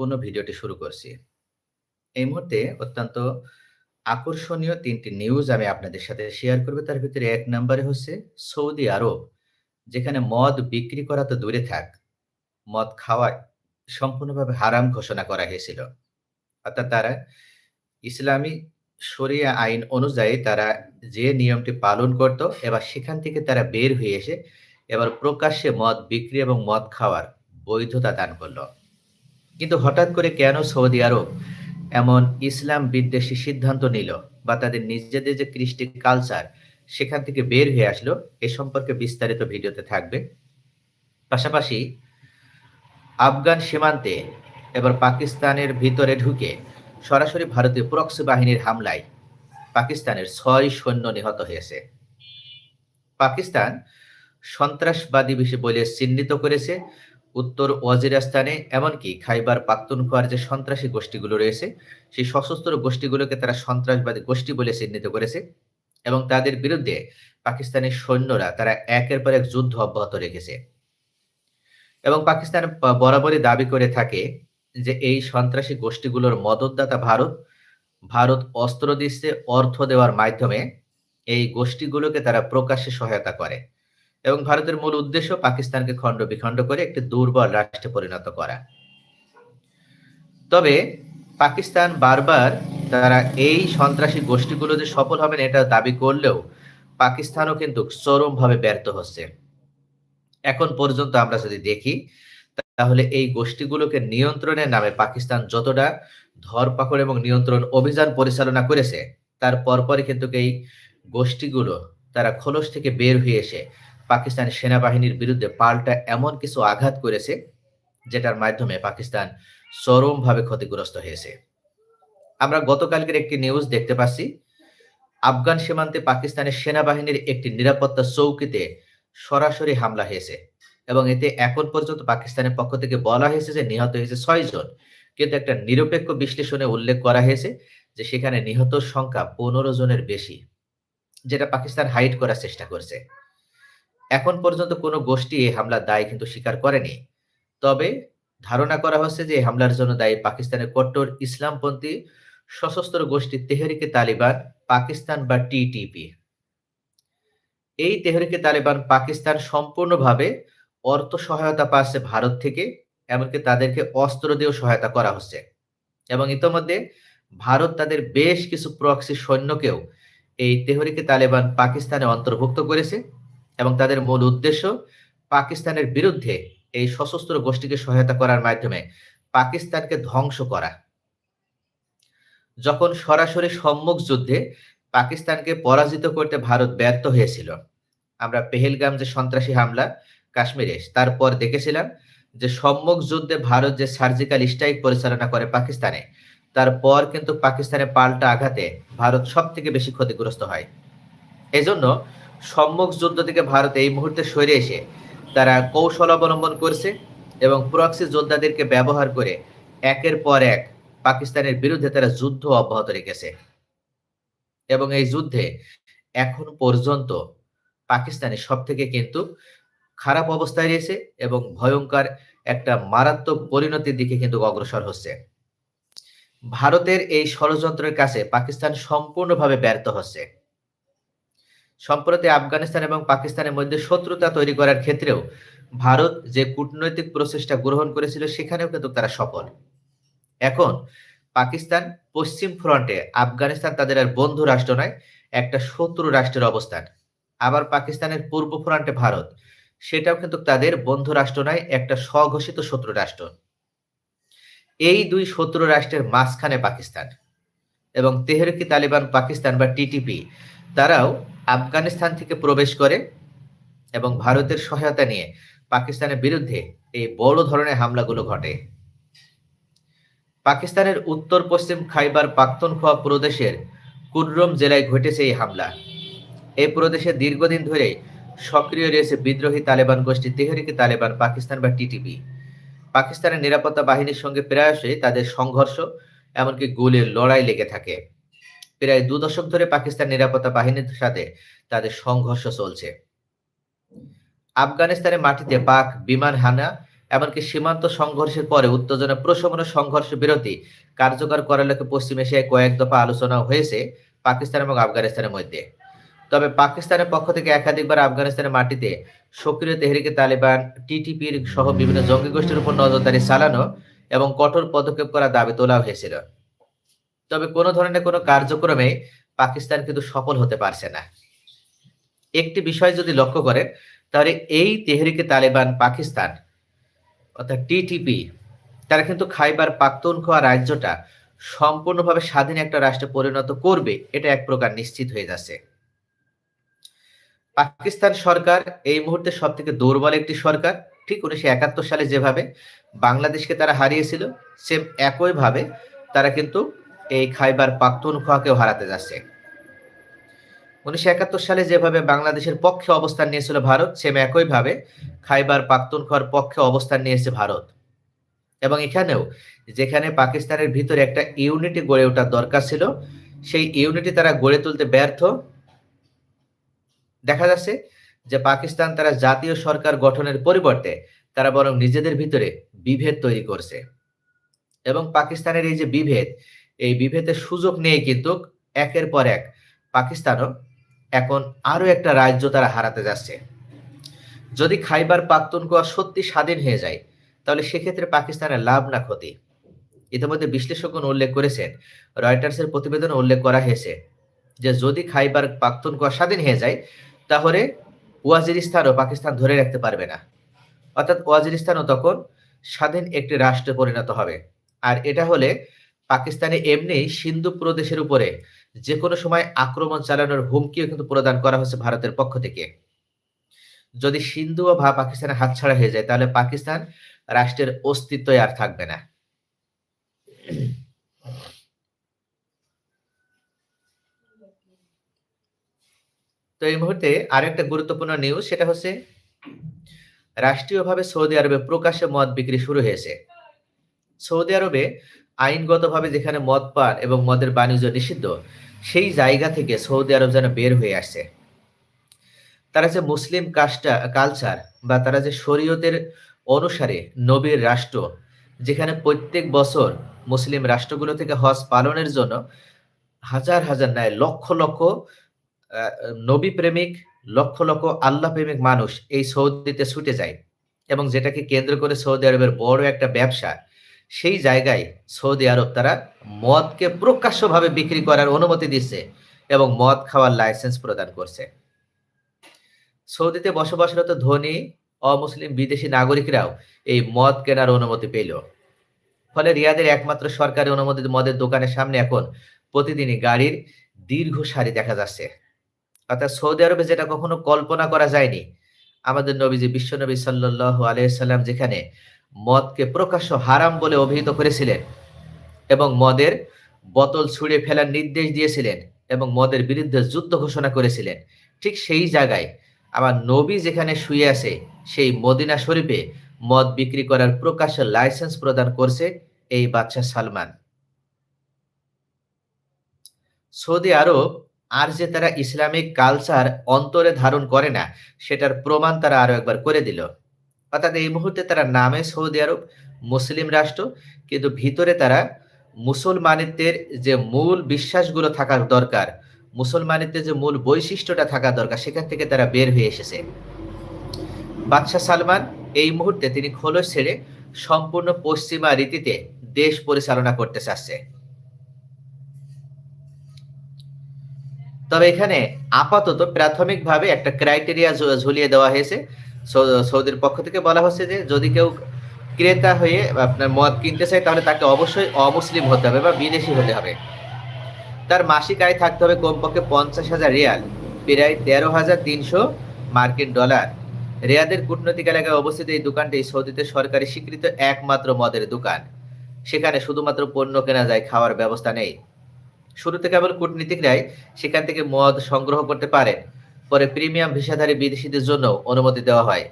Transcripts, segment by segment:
গুরুত্বপূর্ণ ভিডিওটি শুরু করছি। এই মুহূর্তে অত্যন্ত আকর্ষণীয় তিনটি নিউজ আমি আপনাদের সাথে শেয়ার করব। তার ভিতরে এক নম্বরে হচ্ছে সৌদি আরব, যেখানে মদ বিক্রি করা তো দূরে থাক, মদ খাওয়া সম্পূর্ণভাবে হারাম ঘোষণা করা হয়েছিল। অর্থাৎ তারা ইসলামী শরিয়া আইন অনুযায়ী তারা যে নিয়মটি পালন করত, এবার সেখান থেকে তারা বের হয়ে এসে এবার প্রকাশ্যে মদ বিক্রি এবং মদ খাওয়ার বৈধতা দান করল। কিন্তু হঠাৎ করে কেন সৌদি আরব এমন ইসলাম বিদ্বেষী সিদ্ধান্ত নিল বা তাদের নিজেদের যে কৃষ্টি কালচার সেখান থেকে বের হয়ে আসলো, এ সম্পর্কে বিস্তারিত ভিডিওতে থাকবে। পাশাপাশি আফগান সীমান্তে এবার পাকিস্তানের ভিতরে ঢুকে সরাসরি ভারতীয় প্রক্সি বাহিনীর হামলায় পাকিস্তানের ছয় সৈন্য নিহত হয়েছে। পাকিস্তান সন্ত্রাসবাদী বিষয় বলে চিহ্নিত করেছে উত্তর ওয়াজিরাস্তানে এমনকি খাইবার পাখতুনখোয়ার যে সন্ত্রাসী গোষ্ঠীগুলো রয়েছে, সেই সশস্ত্র গোষ্ঠীগুলোকে তারা সন্ত্রাসবাদী গোষ্ঠী বলে চিহ্নিত করেছে এবং তাদের বিরুদ্ধে পাকিস্তানের সৈন্যরা তারা একের পর এক যুদ্ধ অব্যাহত রেখেছে। এবং পাকিস্তান বরাবরই দাবি করে থাকে যে এই সন্ত্রাসী গোষ্ঠীগুলোর মদতদাতা ভারত ভারত অস্ত্র দিচ্ছে অর্থ দেওয়ার মাধ্যমে এই গোষ্ঠীগুলোকে তারা প্রকাশ্যে সহায়তা করে। এবং ভারতের মূল উদ্দেশ্য পাকিস্তানকে খণ্ড বিখণ্ড করে একটি দুর্বল রাষ্ট্রে পরিণত করা। তবে পাকিস্তান বারবার তারা এই সন্ত্রাসী গোষ্ঠীগুলো যে সফল হবেন এটা দাবি করলেও পাকিস্তানও কিন্তু চরমভাবে ব্যর্থ হচ্ছে। এখন পর্যন্ত আমরা যদি দেখি, তাহলে এই গোষ্ঠীগুলোকে নিয়ন্ত্রণের নামে পাকিস্তান যতটা ধরপাকড় এবং নিয়ন্ত্রণ অভিযান পরিচালনা করেছে, তার পরপরই কিন্তু এই গোষ্ঠীগুলো তারা খোলস থেকে বের হয়ে এসে পাকিস্তানি সেনাবাহিনীর বিরুদ্ধে পাল্টা এমন কিছু আঘাত করেছে, যেটার মাধ্যমে পাকিস্তান চরমভাবে ক্ষতিগ্রস্ত হয়েছে। আমরা গতকালকের একটি নিউজ দেখতে পাচ্ছি, আফগান সীমান্তে পাকিস্তানের সেনাবাহিনীর একটি নিরাপত্তা চৌকিতে সরাসরি হামলা হয়েছে এবং এতে এখন পর্যন্ত পাকিস্তানের পক্ষ থেকে বলা হয়েছে যে নিহত হয়েছে ছয় জন। কিন্তু একটা নিরপেক্ষ বিশ্লেষণে উল্লেখ করা হয়েছে যে সেখানে নিহত সংখ্যা পনেরো জনের বেশি, যেটা পাকিস্তান হাইড করার চেষ্টা করছে। এখন পর্যন্ত কোনো গোষ্ঠী এই হামলার দায় কিন্তু স্বীকার করেনি। তবে ধারণা করা হচ্ছে যে হামলার জন্য দায়ী পাকিস্তানের কট্টর ইসলামপন্থী সশস্ত্র গোষ্ঠী তেহরিকে তালিবান, পাকিস্তান বা টিটিপি এই তেহরিকে তালিবান, পাকিস্তান সম্পূর্ণভাবে অর্থ সহায়তা পাচ্ছে ভারত থেকে, এমনকি তাদেরকে অস্ত্র দিয়েও সহায়তা করা হচ্ছে। এবং ইতোমধ্যে ভারত তাদের বেশ কিছু প্রক্সি সৈন্যকেও এই তেহরিকে তালেবান, পাকিস্তানে অন্তর্ভুক্ত করেছে। এবং তাদের মূল উদ্দেশ্য পাকিস্তানের বিরুদ্ধে এই সশস্ত্র গোষ্ঠীকে সহায়তা করার মাধ্যমে পাকিস্তানকে ধ্বংস করা। যখন সরাসরি সম্মুখ যুদ্ধে পাকিস্তানকে পরাজিত করতে ভারত ব্যর্থ হয়েছিল, আমরা পেহেলগাম যে সন্ত্রাসী হামলা কাশ্মীরে, তারপর দেখেছিলাম যে সম্মুখ যুদ্ধে ভারত যে সার্জিক্যাল স্ট্রাইক পরিচালনা করে পাকিস্তানে, তারপর কিন্তু পাকিস্তানে পাল্টা আঘাতে ভারত সব থেকে বেশি ক্ষতিগ্রস্ত হয়। এজন্য সম্মুখ যুদ্ধ থেকে ভারত এই মুহূর্তে সরে এসে তারা কৌশল অবলম্বন করছে এবং প্রক্সি যোদ্ধাদেরকে ব্যবহার করে একের পর এক পাকিস্তানের বিরুদ্ধে তারা যুদ্ধ অব্যাহত রেখেছে। এবং এই যুদ্ধে এখন পর্যন্ত পাকিস্তানে সব থেকে কিন্তু খারাপ অবস্থায় রয়েছে এবং ভয়ঙ্কর একটা মারাত্মক পরিণতির দিকে কিন্তু অগ্রসর হচ্ছে। ভারতের এই ষড়যন্ত্রের কাছে পাকিস্তান সম্পূর্ণভাবে ব্যর্থ হচ্ছে। সম্প্রতি আফগানিস্তান এবং পাকিস্তানের মধ্যে শত্রুতা তৈরি করার ক্ষেত্রেও ভারত যে কূটনৈতিক প্রচেষ্টা গ্রহণ করেছিল, সেখানেও কিন্তু তারা সফল। এখন পাকিস্তান পশ্চিম ফ্রন্টে, আফগানিস্তান তাদের আর বন্ধু রাষ্ট্র নয়, একটা শত্রু রাষ্ট্রের অবস্থান। আবার পাকিস্তানের পূর্ব ফ্রন্টে ভারত, সেটাও কিন্তু তাদের বন্ধু রাষ্ট্র নয়, একটা স্বঘোষিত শত্রু রাষ্ট্র। এই দুই শত্রু রাষ্ট্রের মাঝখানে পাকিস্তান এবং তেহরিকি তালিবান পাকিস্তান বা টিটিপি, তারাও আফগানিস্তান থেকে প্রবেশ করে এবং ভারতের সহায়তা নিয়ে পাকিস্তানের বিরুদ্ধে এই বড় ধরনের হামলাগুলো ঘটে। পাকিস্তানের উত্তর পশ্চিম খাইবার পাখতুনখোয়া প্রদেশের কুররম জেলায় ঘটেছে এই হামলা। এই প্রদেশে দীর্ঘদিন ধরে সক্রিয় রয়েছে বিদ্রোহী তালেবান গোষ্ঠী তেহরিকি তালেবান, পাকিস্তান বা টিটিপি পাকিস্তানের নিরাপত্তা বাহিনীর সঙ্গে প্রায়শই তাদের সংঘর্ষ, এমনকি গুলির লড়াই লেগে থাকে। প্রায় দু দশক ধরে পাকিস্তান নিরাপত্তা বাহিনীর সাথে তাদের সংঘর্ষ চলছে। আফগানিস্তানের মাটিতে পাক, বিমান হানা, এমনকি সীমান্ত সংঘর্ষের পরে উত্তেজনা, প্রশমন সংঘর্ষ বিরতি কার্যকর করার লক্ষ্যে পশ্চিম এশিয়ায় কয়েক দফা আলোচনা হয়েছে পাকিস্তান এবং আফগানিস্তানের মধ্যে। তবে পাকিস্তানের পক্ষ থেকে একাধিকবার আফগানিস্তানের মাটিতে সক্রিয় তেহরিকে তালিবান, টিটিপির সহ বিভিন্ন জঙ্গি গোষ্ঠীর উপর নজরদারি চালানো এবং কঠোর পদক্ষেপ করার দাবি তোলা হয়েছিল। তবে কোনো ধরনের কোনো কার্যক্রমে পাকিস্তান কিন্তু সফল হতে পারছে না। একটি বিষয় যদি লক্ষ্য করেন, তাহলে এই তেহরিকে তালেবান পাকিস্তান, অর্থাৎ টিটিপি তারা কিন্তু খাইবার পাখতুনখোয়া রাজ্যটা সম্পূর্ণভাবে স্বাধীন একটা রাষ্ট্রে পরিণত করবে, এটা এক প্রকার নিশ্চিত হয়ে যাচ্ছে। পাকিস্তান সরকার এই মুহূর্তে সব থেকে দুর্বল একটি সরকার। ঠিক উনিশশো একাত্তর সালে যেভাবে বাংলাদেশকে তারা হারিয়েছিল সেম একইভাবে তারা কিন্তু এই খাইবার পাখতুনখোয়াকেও হারাতে যাচ্ছে। উনিশশো একাত্তর সালে যেভাবে বাংলাদেশের পক্ষে অবস্থান নিয়েছিল ভারত, সেম একইভাবে খাইবার পাখতুনখোয়ার পক্ষে অবস্থান নিয়েছে ভারত। এবং এখানেও যেখানে পাকিস্তানের ভিতরে একটা ইউনিটি গড়ে ওঠার দরকার ছিল, সেই ইউনিটি তারা গড়ে তুলতে ব্যর্থ। দেখা যাচ্ছে যে পাকিস্তান তারা জাতীয় সরকার গঠনের পরিবর্তে তারা বরং নিজেদের ভিতরে বিভেদ তৈরি করছে। এবং পাকিস্তানের এই যে বিভেদ এই বিভেদের সুযোগ নিয়ে কিন্তু একের পর এক পাকিস্তানও এখন আরও একটা রাজ্য তারা হারাতে যাচ্ছে। যদি খাইবার পাখতুনখোয়া সত্যি স্বাধীন হয়ে যায়, তাহলে সেক্ষেত্রে পাকিস্তানের লাভ না ক্ষতি। ইতিমধ্যে বিশ্লেষকগণ উল্লেখ করেছেন, রয়টার্সের প্রতিবেদনে উল্লেখ করা হয়েছে যে যদি খাইবার পাখতুনখোয়া স্বাধীন হয়ে যায়, তাহলে ওয়াজিরিস্তানও পাকিস্তান ধরে রাখতে পারবে না। অর্থাৎ ওয়াজিরিস্তানও তখন স্বাধীন একটি রাষ্ট্রে পরিণত হবে। আর এটা হলে পাকিস্তানে এমনি সিন্ধু প্রদেশের উপরে যে কোনো সময় আক্রমণ চালানোর হুমকিও কিন্তু প্রদান করা হচ্ছে ভারতের পক্ষ থেকে। যদি সিন্ধু বা পাকিস্তানের হাতছাড়া হয়ে যায়, তাহলে পাকিস্তান রাষ্ট্রের অস্তিত্বই আর থাকবে না। তো এই মুহূর্তে আরেকটা গুরুত্বপূর্ণ নিউজ সেটা হচ্ছে রাষ্ট্রীয়ভাবে সৌদি আরবে প্রকাশ্যে মদ বিক্রি শুরু হয়েছে। সৌদি আরবে আইনগতভাবে যেখানে মদ পান এবং মদের বাণিজ্য নিষিদ্ধ, সেই জায়গা থেকে সৌদি আরব যেন বের হয়ে আসছে। তারা যে মুসলিম কাস্টা কালচার বা তারা যে শরীয়তের অনুসারে নবীর রাষ্ট্র, যেখানে প্রত্যেক বছর মুসলিম রাষ্ট্রগুলো থেকে হজ পালনের জন্য হাজার হাজার নয়, লক্ষ লক্ষ নবী প্রেমিক, লক্ষ লক্ষ আল্লাহ প্রেমিক মানুষ এই সৌদিতে ছুটে যায় এবং যেটাকে কেন্দ্র করে সৌদি আরবের বড় একটা ব্যবসা সেই জায়গায় সৌদি আরব তারা মদকে প্রকাশ্যভাবে বিক্রি করার অনুমতি দিচ্ছে এবং মদ খাওয়ার লাইসেন্স প্রদান করছে। সৌদিতে বসবাসরত ধনী, অমুসলিম বিদেশি নাগরিকরাও এই মদ কেনার অনুমতি পেল। ফলে রিয়াদের একমাত্র সরকারি অনুমোদিত মদের দোকানের সামনে এখন প্রতিদিনই গাড়ির দীর্ঘ সারি দেখা যাচ্ছে। অর্থাৎ সৌদি আরবে যেটা কখনো কল্পনা করা যায়নি, আমাদের নবীজি বিশ্বনবী সাল্লাহ আলাইসাল্লাম যেখানে মদকে প্রকাশ্য হারাম বলে অভিহিত করেছিলেন এবং মদের বোতল ছুঁড়ে ফেলার নির্দেশ দিয়েছিলেন এবং মদের বিরুদ্ধে যুদ্ধ ঘোষণা করেছিলেন। ঠিক সেই জায়গায় আমার নবী যেখানে শুয়ে আছে, সেই মদিনা শরীফে মদ বিক্রি করার প্রকাশ্য লাইসেন্স প্রদান করছে এই বাচ্চা সালমান। সৌদি আরব আর যে তারা ইসলামিক কালচার অন্তরে ধারণ করে না, সেটার প্রমাণ তারা আরও একবার করে দিল। অর্থাৎ এই মুহূর্তে তারা নামে সৌদি আরব, মুসলিম রাষ্ট্র, কিন্তু ভিতরে তারা মুসলমানিত্বের যে মূল বিশ্বাসগুলো থাকার দরকার, মুসলমানিত্বের যে মূল বৈশিষ্ট্যটা থাকা দরকার, সেখান থেকে তারা বের হয়ে এসেছে। বাদশাহ সালমান এই মুহূর্তে তিনি খোলস ছেড়ে সম্পূর্ণ পশ্চিমা রীতিতে দেশ পরিচালনা করতে চাচ্ছে। তবে এখানে আপাতত প্রাথমিকভাবে একটা ক্রাইটেরিয়া ঝুলিয়ে দেওয়া হয়েছে। সৌদির পক্ষ থেকে বলা হচ্ছে যে যদি কেউ ক্রেতা হয়ে আপনার মদ কিনতে চায়, তাহলে তাকে অবশ্যই অমুসলিম হতে হবে বা বিদেশি হতে হবে। তার মাসিক আয় থাকতে হবে কমপক্ষে পঞ্চাশ হাজার রিয়াল, প্রায় তেরো হাজার তিনশো মার্কিন ডলার। রিয়াদের কূটনৈতিক এলাকায় অবস্থিত এই দোকানটি সৌদিতে সরকারি স্বীকৃত একমাত্র মদের দোকান। সেখানে শুধুমাত্র পণ্য কেনা যায়, খাওয়ার ব্যবস্থা নেই। শুরুতে কেবল কূটনীতিকরাই সেখান থেকে মদ সংগ্রহ করতে পারেন। পরে প্রিমিয়াম ভিসাধারী বিদেশিদের জন্য অনুমতি দেওয়া হয়।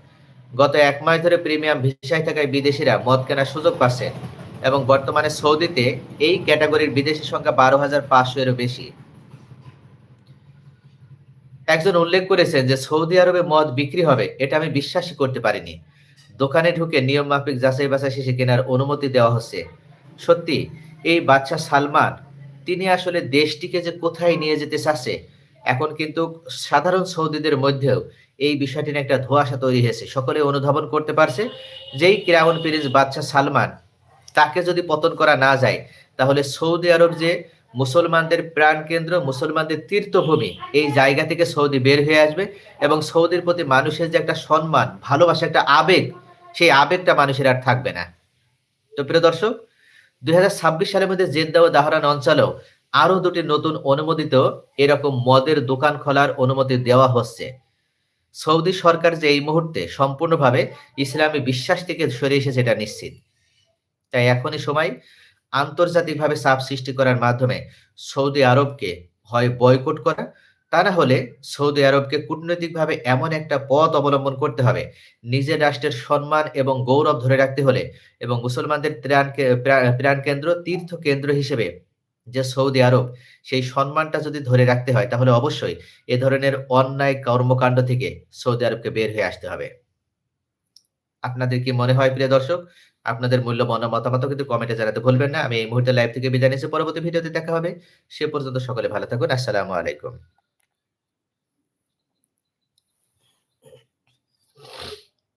গত এক মাস ধরে প্রিমিয়াম ভিসায় থাকায় বিদেশিরা মদ কেনার সুযোগ পাচ্ছেন এবং বর্তমানে সৌদিতে এই ক্যাটাগরির বিদেশি সংখ্যা বারো হাজার পাঁচশো এরও বেশি। একজন উল্লেখ করেছেন যে সৌদি আরবে মদ বিক্রি হবে, এটা আমি বিশ্বাসই করতে পারিনি। দোকানে ঢুকে নিয়ম মাফিক যাচাই বাছাই শেষে কেনার অনুমতি দেওয়া হচ্ছে। সত্যি, এই বাচ্চা সালমান, তিনি আসলে দেশটিকে যে কোথায় নিয়ে যেতে চাচ্ছে এখন কিন্তু সাধারণ সৌদিদের মধ্যেও এই বিষয়টি নিয়ে একটা ধোঁয়াশা তৈরি হয়েছে। সকলে অনুধাবন করতে পারছে যেই ক্রাউন প্রিন্স বাচ্চা সালমান তাকে যদি পতন করা না যায়, তাহলে সৌদি আরব যে মুসলমানদের প্রাণ কেন্দ্র মুসলমানদের তীর্থভূমি, এই জায়গা থেকে সৌদি বের হয়ে আসবে এবং সৌদির প্রতি মানুষের যে একটা সম্মান, ভালোবাসা, একটা আবেগ, সেই আবেগটা মানুষের আর থাকবে না। তো প্রিয় দর্শক, দুই হাজার ছাব্বিশ সালের মধ্যে জেদ্দা ও দাহরান অঞ্চলেও আরও দুটি নতুন অনুমোদিত এরকম মদের দোকান খোলার অনুমতি দেওয়া হচ্ছে। সৌদি সরকার যে এই মুহূর্তে সম্পূর্ণভাবে ইসলামী বিশ্বাস থেকে সরে এসেছে এটা নিশ্চিত। তাই এখনই সময় আন্তর্জাতিকভাবে চাপ সৃষ্টি করার মাধ্যমে সৌদি আরবকে হয় বয়কট করা, তা না হলে সৌদি আরবকে কূটনৈতিকভাবে এমন একটা পথ অবলম্বন করতে হবে, নিজের রাষ্ট্রের সম্মান এবং গৌরব ধরে রাখতে হলে এবং মুসলমানদের প্রাণ কেন্দ্র তীর্থ কেন্দ্র হিসেবে যে সৌদি আরব, সেই সম্মানটা যদি ধরে রাখতে হয়, তাহলে অবশ্যই এ ধরনের অন্যায় কর্মকাণ্ড থেকে সৌদি আরবকে বের হয়ে আসতে হবে। আপনাদের কি মনে হয়, প্রিয় দর্শক? আপনাদের মূল্যবান মতামত কিন্তু কমেন্টে জানাতে ভুলবেন না। আমি এই মুহূর্তে লাইভ থেকে বিদায় নিচ্ছি। পরবর্তী ভিডিওতে দেখা হবে। সে পর্যন্ত সকলে ভালো থাকুন। আসসালামু আলাইকুম।